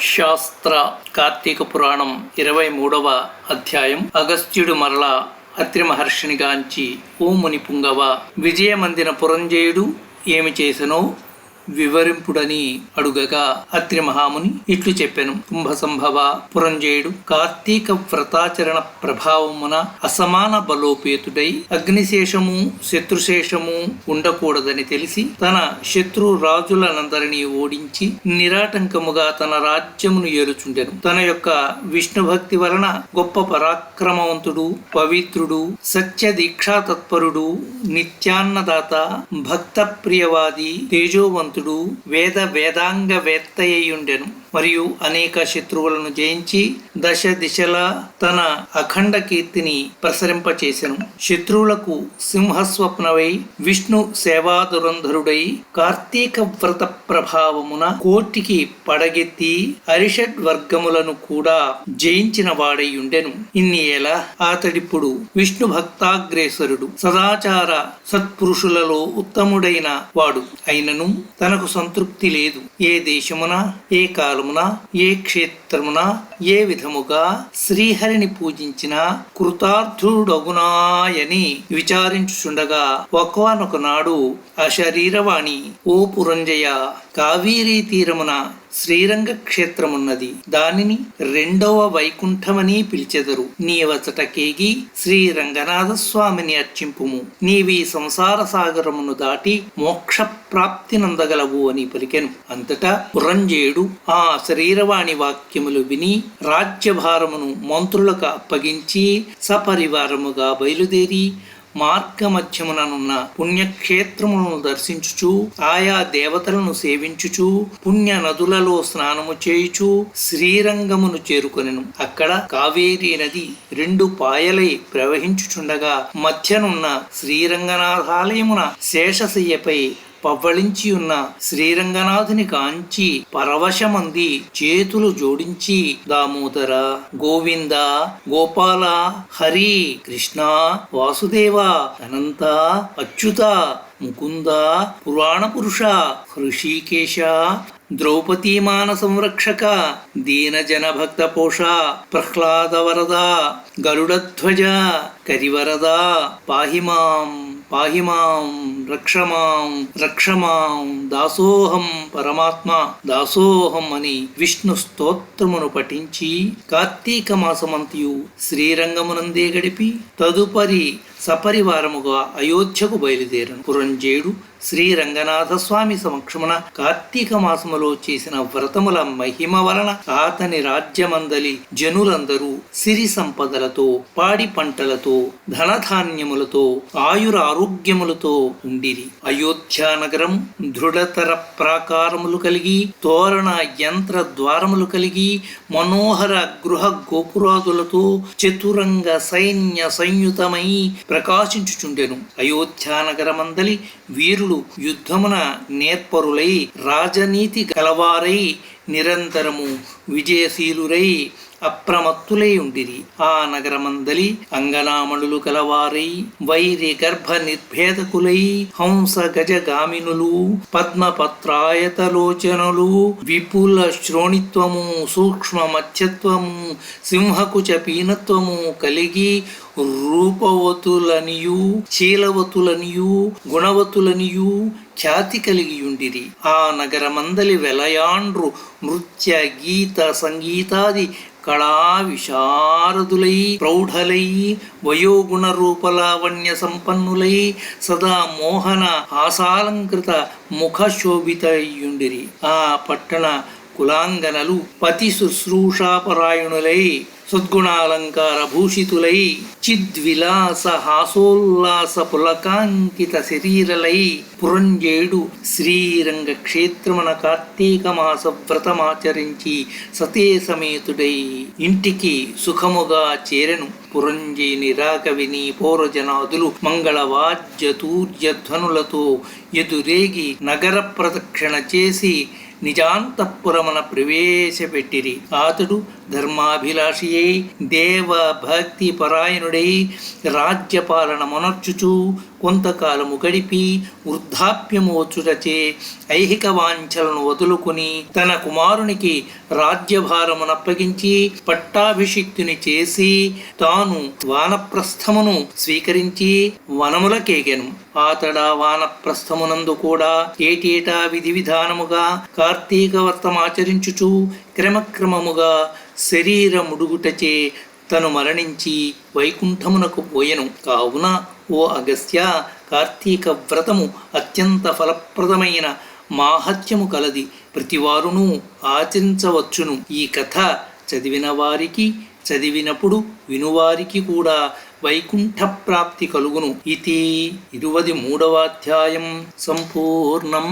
శాస్త్ర కార్తీక పురాణం ఇరవై మూడవ అధ్యాయం. అగస్త్యుడు మరలా అత్రి మహర్షిని గాంచి ఓ ముని పుంగవ విజయమందిన పురంజయుడు ఏమి చేసెనో వివరింపుడని అడుగగా అత్రి మహాముని ఇట్లు చెప్పెను. కుంభ సంభవ పురంజయుడు కార్తీక వ్రతాచరణ ప్రభావమున అసమాన బలోపేతుడై అగ్నిశేషము శత్రుశేషము ఉండకూడదని తెలిసి తన శత్రు రాజులనందరినీ ఓడించి నిరాటంకముగా తన రాజ్యమును ఏలుచుండెను. తన యొక్క విష్ణు భక్తి వలన గొప్ప పరాక్రమవంతుడు పవిత్రుడు సత్య దీక్షా తత్పరుడు నిత్యాన్నదాత భక్త ప్రియవాది తేజోవంతుడు వేద వేదాంగ వేత్తయ్యుండెను మరియు అనేక శత్రువులను జయించి దశ దిశల తన అఖండ కీర్తిని ప్రసరింపచేసెను. శత్రువులకు సింహస్వప్నవై విష్ణు సేవాదురంధరుడై కార్తీక వ్రత ప్రభావమున కోటికి పడగెత్తి అరిషడ్ వర్గములను కూడా జయించిన వాడై ఉండెను ఇన్ని ఎలా అతడిప్పుడు విష్ణు భక్తాగ్రేసరుడు సదాచార సత్పురుషులలో ఉత్తముడైన వాడు. అయినను తనకు సంతృప్తి లేదు. ఏ దేశమున ఏ కాలం క్షేత్రమున? ఏ క్షేత్రమున? ఏ విధముగా శ్రీహరిని పూజించిన కృతార్థుడగునాయని విచారించుచుండగా ఒకనొకనాడు అశరీరవాణి ఆ శరీరవాణి ఓ పురంజయ కావేరీ తీరమున శ్రీరంగ క్షేత్రమున్నది దానిని రెండవ వైకుంఠమని పిలిచెదరు. నీవచటకేగి శ్రీ రంగనాథ స్వామిని అర్చింపుము. నీవి సంసార సాగరమును దాటి మోక్ష ప్రాప్తి నందగలవు అని పలికెను. అంతటా పురంజేయుడు ఆ శరీరవాణి వాక్యములు విని రాజ్యభారమును మంత్రులకు అప్పగించి సపరివారముగా బయలుదేరి మార్గమధ్యముననున్న పుణ్యక్షేత్రములను దర్శించుచు ఆయా దేవతలను సేవించుచు పుణ్య నదులలో స్నానము చేయుచు శ్రీరంగమును చేరుకొనెను. అక్కడ కావేరీ నది రెండు పాయలై ప్రవహించుచుండగా మధ్యనున్న శ్రీరంగనాథాలయమున శేషశయ్యపై పవ్వళించి ఉన్న శ్రీరంగనాథుని కాంచి పరవశమంది చేతులు జోడించి దామోదర గోవింద గోపాల హరి కృష్ణ వాసుదేవ అనంత అచ్యుత ముకుంద పురాణ పురుష హృషికేశ ద్రౌపదీమాన సంరక్షక దీనజన భక్త పోష ప్రహ్లాద వరద గరుడధ్వజ కరివరద పాహిమాం. పాహిమాం రక్షమాం రక్షమాం దాసోహం పరమాత్మ దాసోహం అని విష్ణు స్తోత్రమును పఠించి కార్తీక మాసమంతియు శ్రీరంగమునందే గడిపి తదుపరి సపరివారముగా అయోధ్యకు బయలుదేరను. పురంజేయుడు శ్రీ రంగనాథ స్వామి సమక్షమున కార్తీక మాసములో చేసిన వ్రతముల మహిమ వలన అతని రాజ్యమందలి జనులందరూ సిరి సంపదలతో పాడి పంటలతో ధనధాన్యములతో ఆయురారోగ్యములతో ఉండిరి. అయోధ్య నగరం దృఢతర ప్రాకారములు కలిగి తోరణ యంత్ర ద్వారములు కలిగి మనోహర గృహ గోపురాదులతో చతురంగ సైన్య సంయుతమై ప్రకాశించుచుండెను. అయోధ్యానగరమందలి వీరులు యుద్ధమున నేర్పరులై రాజనీతి గలవారై నిరంతరము విజయశీలురై అప్రమత్తులై ఉండిరి. ఆ నగరమందలి అంగనామణులు కలవారై వైరి గర్భ నిర్భేదకులై హంస గజగామినులు పద్మపత్రాయతలోచనులు విపుల శ్రోణిత్వము సూక్ష్మ మత్స్యత్వము సింహకుచ పీనత్వము కలిగి రూపవతులనియు శీలవతులనియు గుణవతులనియు ఖ్యాతి కలిగియుండిరి. ఆ నగరమందలి వెలయాండ్రు నృత్య గీత సంగీతాది కళా విశారదులై ప్రౌఢలై వయోగుణ రూపలావణ్య సంపన్నులై సదా మోహన హాసాలంకృత ముఖ శోభితయుండిరి ఆ పట్టణ కులాంగనలు పతి శుశ్రూషాపరాయణులై సద్గుణాలంకార భూషితులై చిద్విలాస హాసోల్లాస పులకాంకిత శరీరలై పురంజేయుడు శ్రీరంగ క్షేత్రమున కార్తీక మాస వ్రతమాచరించి సతే సమేతుడై ఇంటికి సుఖముగా చేరెను. పురంజేని రాక విని పౌరజనాదులు మంగళవాద్యతూర్యధ్వనులతో ఎదురేగి నగర ప్రదక్షిణ చేసి నిజాంతఃపురమున ప్రవేశపెట్టిరి. అతడు ధర్మాభిలాషియై దేవ భక్తి పరాయణుడై రాజ్యపాలన మొనర్చుచు కొంతకాలము గడిపి వృద్ధాప్యము వచ్చుటచే ఐహిక వాంఛలను వదులుకుని తన కుమారునికి రాజ్యభారమును అప్పగించి పట్టాభిషిక్తుని చేసి తాను వానప్రస్థమును స్వీకరించి వనములకేగెను. ఆతడ వానప్రస్థమునందు కూడా ఏటేటా విధి విధానముగా కార్తీక వ్రతమాచరించుచు క్రమక్రమముగా శరీరముడుగుటచే తను మరణించి వైకుంఠమునకు పోయెను. కావున ఓ అగస్త్య కార్తీక వ్రతము అత్యంత ఫలప్రదమైన మాహత్యము కలది. ప్రతివారును ఆచరించవచ్చును. ఈ కథ చదివిన వారికి చదివినప్పుడు వినువారికి కూడా వైకుంఠ ప్రాప్తి కలుగును. ఇది ఇరువది మూడవ అధ్యాయం. సంపూర్ణం.